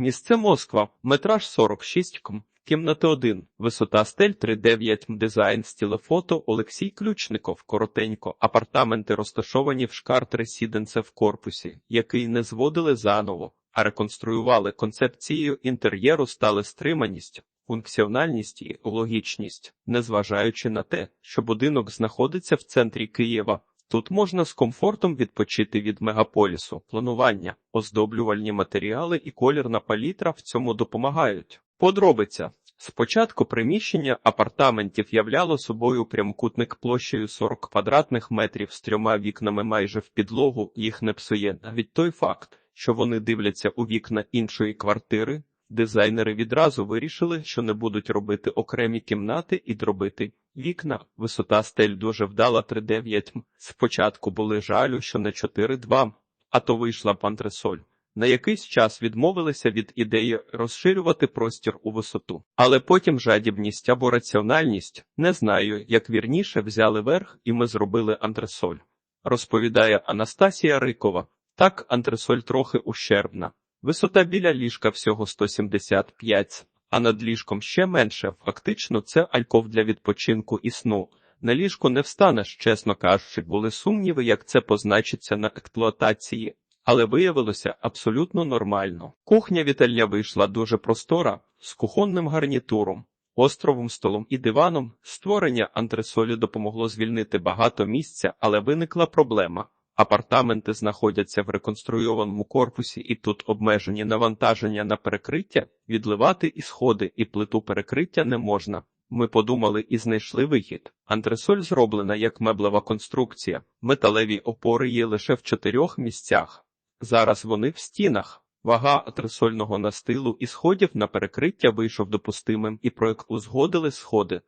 Місце Москва, метраж 46 км. Кімната 1, висота стель 3,9 м. Дизайн стілефото Олексій Ключников. Коротенько. Апартаменти розташовані в Шкарт Ресіденце в корпусі, який не зводили заново, а реконструювали концепцією інтер'єру стали стриманість, функціональність і логічність, незважаючи на те, що будинок знаходиться в центрі Києва. Тут можна з комфортом відпочити від мегаполісу, планування, оздоблювальні матеріали і колірна палітра в цьому допомагають. Подробиця. Спочатку приміщення апартаментів являло собою прямокутник площею 40 квадратних метрів з трьома вікнами майже в підлогу, їх не псує навіть той факт, що вони дивляться у вікна іншої квартири. Дизайнери відразу вирішили, що не будуть робити окремі кімнати і дробити вікна. Висота стель дуже вдала 3,9 м. Спочатку були жалю, що не 4,2 м, а то вийшла б антресоль. На якийсь час відмовилися від ідеї розширювати простір у висоту, але потім жадібність або раціональність, не знаю, як вірніше взяли верх, і ми зробили антресоль. Розповідає Анастасія Рикова. Так, антресоль трохи ущербна. Висота біля ліжка всього 175, а над ліжком ще менше. Фактично, це альков для відпочинку і сну. На ліжку не встанеш, чесно кажучи, були сумніви, як це позначиться на експлуатації, але виявилося абсолютно нормально. Кухня вітальня вийшла дуже простора, з кухонним гарнітуром, островом столом і диваном. Створення антресолі допомогло звільнити багато місця, але виникла проблема. Апартаменти знаходяться в реконструйованому корпусі, і тут обмежені навантаження на перекриття, відливати і сходи, і плиту перекриття не можна. Ми подумали і знайшли вихід. Антресоль зроблена як меблева конструкція. Металеві опори є лише в чотирьох місцях. Зараз вони в стінах. Вага антресольного настилу і сходів на перекриття вийшов допустимим, і проект узгодили сходи.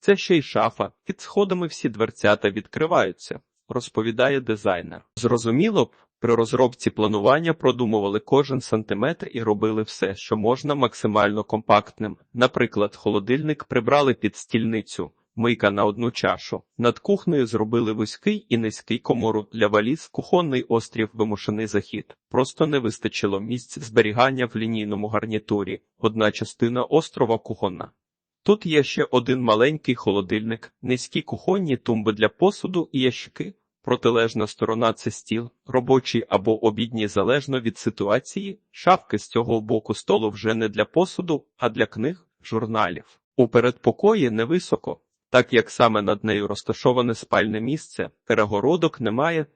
Це ще й шафа. Під сходами всі дверцята відкриваються розповідає дизайнер. Зрозуміло б, при розробці планування продумували кожен сантиметр і робили все, що можна максимально компактним. Наприклад, холодильник прибрали під стільницю, мийка на одну чашу. Над кухнею зробили вузький і низький комору для валіз, кухонний острів, вимушений захід. Просто не вистачило місць зберігання в лінійному гарнітурі. Одна частина острова кухонна. Тут є ще один маленький холодильник, низькі кухонні тумби для посуду і ящики. Протилежна сторона це стіл, робочий або обідній залежно від ситуації. Шафки з цього боку столу вже не для посуду, а для книг, журналів. У передпокої невисоко, так як саме над нею розташоване спальне місце, перегородок немає.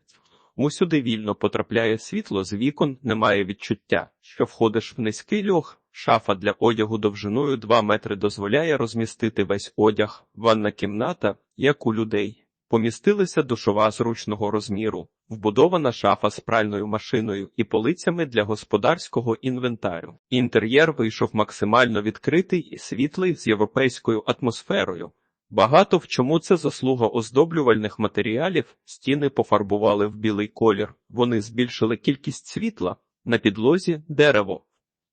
Усюди вільно потрапляє світло з вікон, немає відчуття, що входиш в низький льох. Шафа для одягу довжиною 2 метри дозволяє розмістити весь одяг, ванна кімната, як у людей. Помістилися душова зручного розміру, вбудована шафа з пральною машиною і полицями для господарського інвентарю. Інтер'єр вийшов максимально відкритий і світлий з європейською атмосферою. Багато в чому це заслуга оздоблювальних матеріалів, стіни пофарбували в білий колір, вони збільшили кількість світла на підлозі дерево.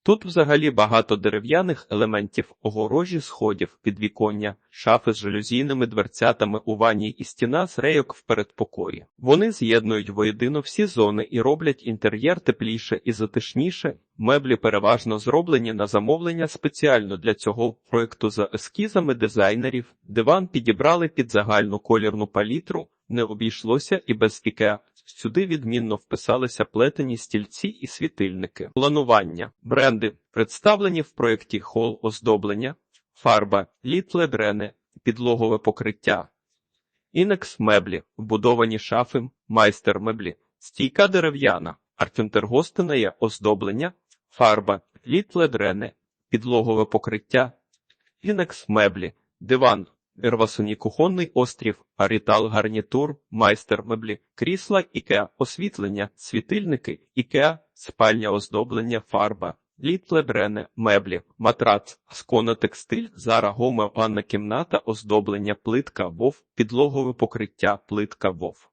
Тут взагалі багато дерев'яних елементів, огорожі сходів, підвіконня, шафи з жалюзійними дверцятами у ванні і стіна з рейок в передпокої. Вони з'єднують воєдино всі зони і роблять інтер'єр тепліше і затишніше. Меблі переважно зроблені на замовлення спеціально для цього проекту за ескізами дизайнерів. Диван підібрали під загальну колірну палітру, не обійшлося і без ікеа. Сюди відмінно вписалися плетені стільці і світильники. Планування. Бренди. Представлені в проєкті хол оздоблення, фарба, літле дрене, підлогове покриття. Інекс меблі, вбудовані шафи, майстер меблі, стійка дерев'яна, артюнтергостине оздоблення, фарба, літле дрене, підлогове покриття, інекс меблі, диван, Ервасоні кухонний острів, арітал гарнітур, майстер меблі, крісла, ікеа, освітлення, світильники, ікеа, спальня оздоблення, фарба, літле брене, меблі, матрац, скона текстиль, зара гоме, ванна кімната, оздоблення, плитка, вов, підлогове покриття, плитка вов.